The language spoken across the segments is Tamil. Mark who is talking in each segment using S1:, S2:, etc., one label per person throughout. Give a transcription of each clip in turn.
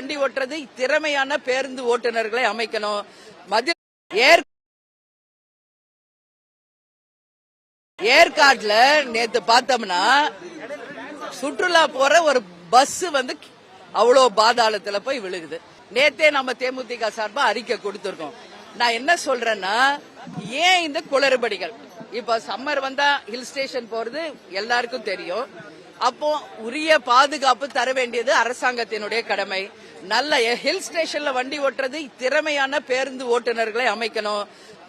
S1: வண்டி ஓட்டுறது திறமையான பேருந்து ஓட்டுநர்களை அமைக்கணும். மதுரை ஏர் ஏற்காட்டுல நேத்து பார்த்தோம்னா சுற்றுலா போற ஒரு பஸ் வந்து அவ்வளோ பாதாளத்துல போய் விழுகுது. நேத்தே நம்ம தேமுதிக சார்பா அறிக்கை கொடுத்திருக்கோம். நான் என்ன சொல்றேன்னா ஏன் இந்த குளறுபடிகள்? இப்போ சம்மர் வந்தா ஹில் ஸ்டேஷன் போறது எல்லாருக்கும் தெரியும். அப்போ உரிய பாதுகாப்பு தர வேண்டியது அரசாங்கத்தினுடைய கடமை. நல்ல ஹில் ஸ்டேஷன்ல வண்டி ஓட்டுறது திறமையான பேருந்து ஓட்டுநர்களை அமைக்கணும்.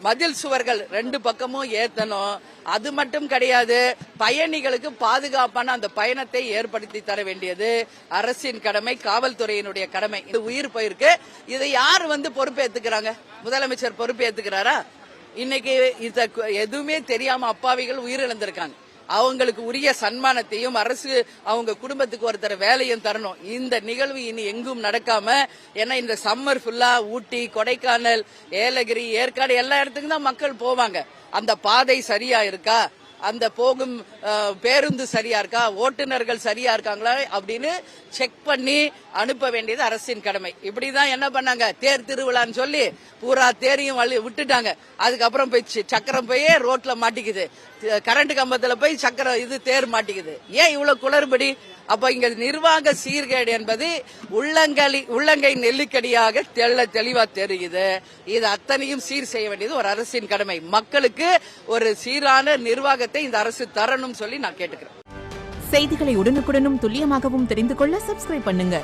S1: மதில் சுவர்கள் ரெண்டு பக்கமும் ஏத்தணும். அது மட்டும் கிடையாது பயணிகளுக்கு பாதுகாப்பான அந்த பயணத்தை ஏற்படுத்தி தர வேண்டியது அரசின் கடமை காவல்துறையினுடைய கடமை. இது உயிர் போயிருக்கு. இதை யார் வந்து பொறுப்பேத்துக்கிறாங்க? முதலமைச்சர் பொறுப்பேத்துக்கிறாரா? இன்னைக்கு இத எதுவுமே தெரியாம அப்பாவிகள் உயிரிழந்திருக்காங்க. அவங்களுக்கு உரிய சன்மானத்தையும் அரசு அவங்க குடும்பத்துக்கு ஒருத்தர் வேலையும் தரணும். இந்த நிகழ்வு இனி எங்கும் நடக்காம ஏன்னா இந்த சம்மர் ஃபுல்லா ஊட்டி கொடைக்கானல் ஏலகிரி ஏற்காடு எல்லா இடத்துக்கும் தான் மக்கள் போவாங்க. அந்த பாதை சரியா இருக்கா? அந்த போகும் பேருந்து சரியா இருக்கா? ஓட்டுநர்கள் சரியா இருக்காங்களா? அப்படின்னு செக் பண்ணி அனுப்ப வேண்டியது அரசின் கடமை. இப்படிதான் என்ன பண்ணாங்க? தேர் திருவிழான்னு சொல்லி பூரா தேரையும் வழி விட்டுட்டாங்க. அதுக்கப்புறம் போய் சக்கரம் போய் ரோட்ல மாட்டிக்குது. கரண்ட் கம்பத்துல போய் சக்கரம் இது தேர் மாட்டிக்குது. ஏன் இவ்வளவு குளறுபடி? அப்ப இங்க நிர்வாக சீர்கேடு என்பது உள்ளங்கலி உள்ளங்கை நெல்லிக்கடியாக தெள்ள தெளிவா தெரியுது. இது அத்தனையும் சீர் செய்ய வேண்டியது ஒரு அரசின் கடமை. மக்களுக்கு ஒரு சீரான நிர்வாகத்தை இந்த அரசு தரணும் சொல்லி நான் கேட்டுக்கிறேன்.
S2: செய்திகளை உடனுக்குடனும் துல்லியமாகவும் தெரிந்து கொள்ள சப்ஸ்கிரைப் பண்ணுங்க.